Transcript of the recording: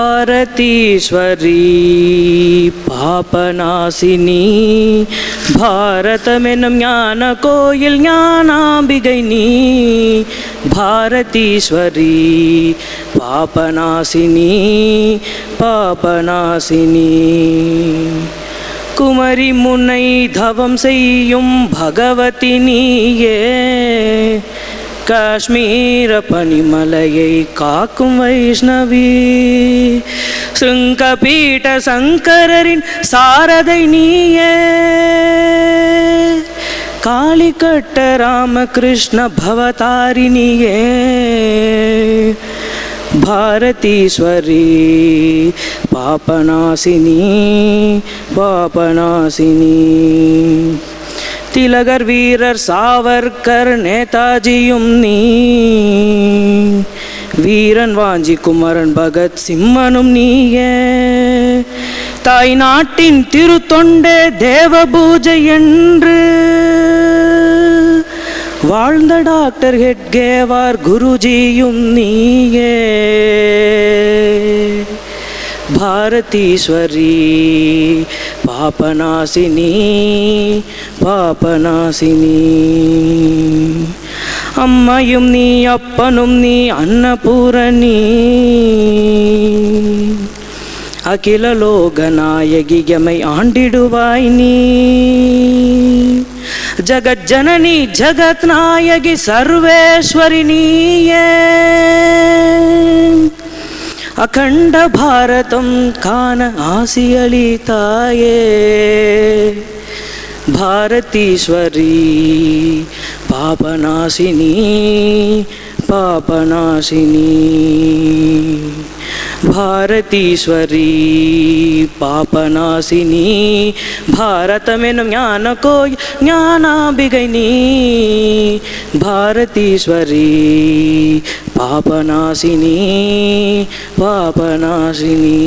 பாரதீஸ்வரி பாபநாசினி பாரதமெனும் ஞான கோயில் ஞானாம்பிகை நீ. பாரதீஸ்வரி பாபநாசினி பாபநாசினி. குமரி முனை தவம் செய்யும் பகவதி நீயே. காஷ்மீர பனிமலையை காக்கும் வைஷ்ணவி. சிருங்கபீட சங்கரரின் சாரதை நீயே. காளிகட்ட ராமகிருஷ்ண பவதாரிணியே பாரதீஸ்வரி பாபநாசினி பாபநாசினி. திலகர் வீரர் சாவர்கர் நேதாஜியும் நீ. வீரன் வாஞ்சி குமரன் பகத் சிம்மனும் நீயே. தாய் நாட்டின் திருத்தொண்டே தேவ பூஜை என்று. வாழ்ந்த டாக்டர் ஹெட்கேவார் குருஜியும் நீயே. பாரதீஸ்வரி పాపనాశిని പാപനാശിനി അമ്മയും നീ അപ്പനും നീ അന്നപൂരണി അഖില ലോകനായകികമൈ ആണ്ടിടുവായി നീ ജഗജ്ജനനി ജഗത്നായകി സർവേശ്വരി നീയേ அகண்ட பாரதம் காண ஆசியளி தாயே பாரதீஸ்வரி பாபநாசினி பாபநாசினி. பாரதீஸ்வரி பாபநாசினி பாரதமெனும் ஞான கோய் ஞானாபிகை நீ. பாரதீஸ்வரி பாபநாசினி பாபநாசினி